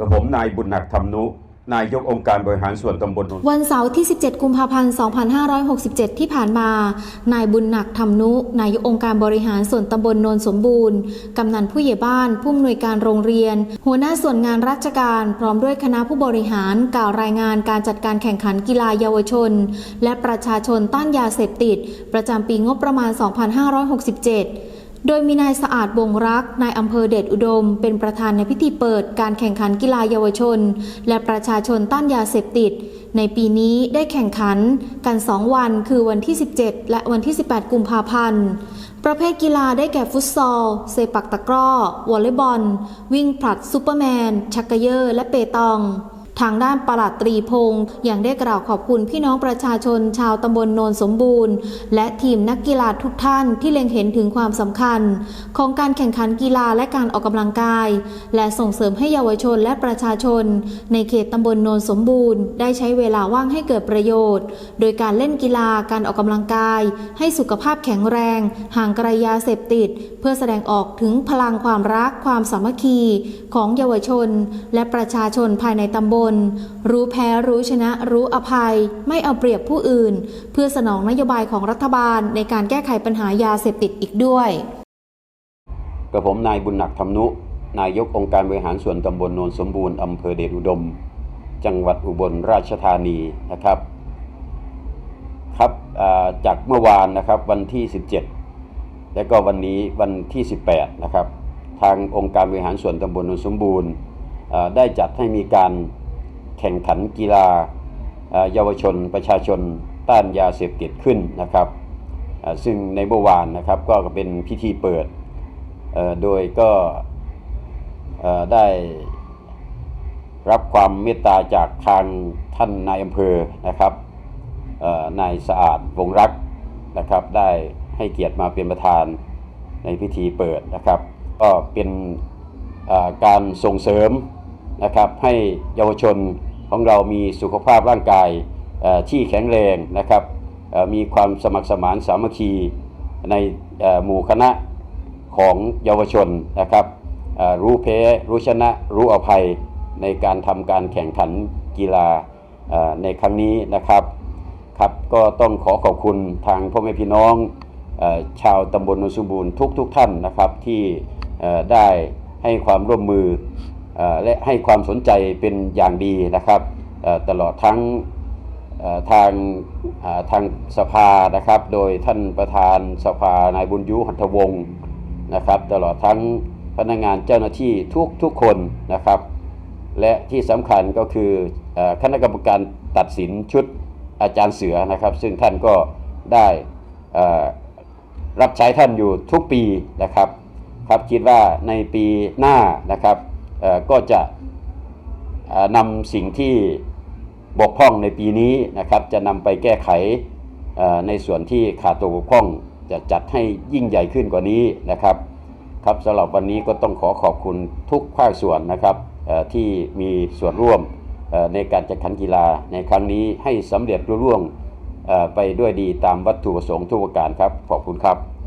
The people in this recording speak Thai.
กับผมนายบุญหนักธรรมนุ นายกองค์การบริหารส่วนตำบลนนวันเสาร์ที่ 17 กุมภาพันธ์ 2567 ที่ผ่านมา นายบุญหนักธรรมนุ นายกองค์การบริหารส่วนตำบลโนนสมบูรณ์ กำนันผู้ใหญ่บ้าน ผู้อำนวยการโรงเรียน หัวหน้าส่วนงานราชการ พร้อมด้วยคณะผู้บริหารกล่าวรายงานการจัดการแข่งขันกีฬาเยาวชน และประชาชนต้านยาเสพติด ประจำปีงบประมาณ 2567 โดยมีนายสะอาดวงรัก นายอำเภอเดชอุดม เป็นประธานในพิธีเปิดการแข่งขันกีฬาเยาวชน และประชาชนต้านยาเสพติด ในปีนี้ได้แข่งขันกัน 2 วันคือวันที่ 17 และวันที่ 18 กุมภาพันธ์ ประเภทกีฬาได้แก่ฟุตซอล เซปักตะกร้อ วอลเลย์บอล วิ่งผลัดซูเปอร์แมน ชักเกยอร์ และเปตอง ทางด้านประหลัดตรีพงศ์ยังได้กล่าวขอบคุณพี่น้องประชาชนชาวตำบลโนนสมบูรณ์ และทีมนักกีฬาทุกท่านที่เล็งเห็นถึงความสำคัญ ของการแข่งขันกีฬาและการออกกำลังกาย และส่งเสริมให้เยาวชนและประชาชน ในเขตตำบลโนนสมบูรณ์ ได้ใช้เวลาว่างให้เกิดประโยชน์ โดยการเล่นกีฬาการออกกำลังกาย ให้สุขภาพแข็งแรง ห่างไกลยาเสพติด เพื่อแสดงออกถึงพลังความรักความสามัคคี ของเยาวชน และประชาชนภายในตำบลรู้แพ้รู้ชนะรู้อภัย ไม่เอาเปรียบผู้อื่น เพื่อสนองนโยบายของรัฐบาลในการแก้ไขปัญหายาเสพติดอีกด้วยกับผมนายบุญหนักธรรมนุ นายกองค์การบริหารส่วนตำบลโนนสมบูรณ์อำเภอเดชอุดม จังหวัดอุบลราชธานีนะครับครับจากเมื่อวานนะครับวันที่ 17 และก็วันนี้วันที่ 18 นะครับ ทางองค์การบริหารส่วนตำบลโนนสมบูรณ์ได้จัดให้มีการ แข่งขันกีฬาเยาวชนประชาชนต้านยาเสพติดขึ้นนะครับ ซึ่งในเมื่อวานนะครับก็เป็นพิธีเปิด โดยก็ได้รับความเมตตาจากทางท่านนายอำเภอนะครับนายสะอาดวงรักนะครับได้ให้เกียรติมาเป็นประธานในพิธีเปิดนะครับ ก็เป็นการส่งเสริมนะครับให้เยาวชน ของเรามีสุขภาพร่างกายที่แข็งแรงนะครับมีความสมัครสมานสามัคคีในหมู่คณะของเยาวชนนะครับรู้แพ้รู้ชนะรู้อภัยในการทำการแข่งขันกีฬาในครั้งนี้นะครับครับก็ต้องขอขอบคุณทางพ่อแม่พี่น้องอชาวตำบลโนนสมบูรณ์ทุกทุกๆท่านนะครับที่ได้ให้ความร่วมมือ และให้ความสนใจเป็นอย่างดีนะครับตลอดทั้งทางทางสภานะครับ โดยท่านประธานสภานายบุญยุหัตวงศ์นะครับ ตลอดทั้งพนักงานเจ้าหน้าที่ทุกทุกคนนะครับ และที่สำคัญก็คือคณะกรรมการตัดสินชุดอาจารย์เสือนะครับ ซึ่งท่านก็ได้รับใช้ท่านอยู่ทุกปีนะครับครับคิดว่าในปีหน้านะครับ ก็จะนำสิ่งที่บกพร่องในปีนี้นะครับจะนำไปแก้ไขในส่วนที่ขาดตัวบกพร่องจะจัดให้ยิ่งใหญ่ขึ้นกว่านี้นะครับครับสำหรับวันนี้ก็ต้องขอขอบคุณทุกภาคส่วนนะครับที่มีส่วนร่วมในการจัดขันกีฬาในครั้งนี้ให้สำเร็จรุ่ร่วงไปด้วยดีตามวัตถุประสงค์ทุกประการครับ ขอบคุณครับ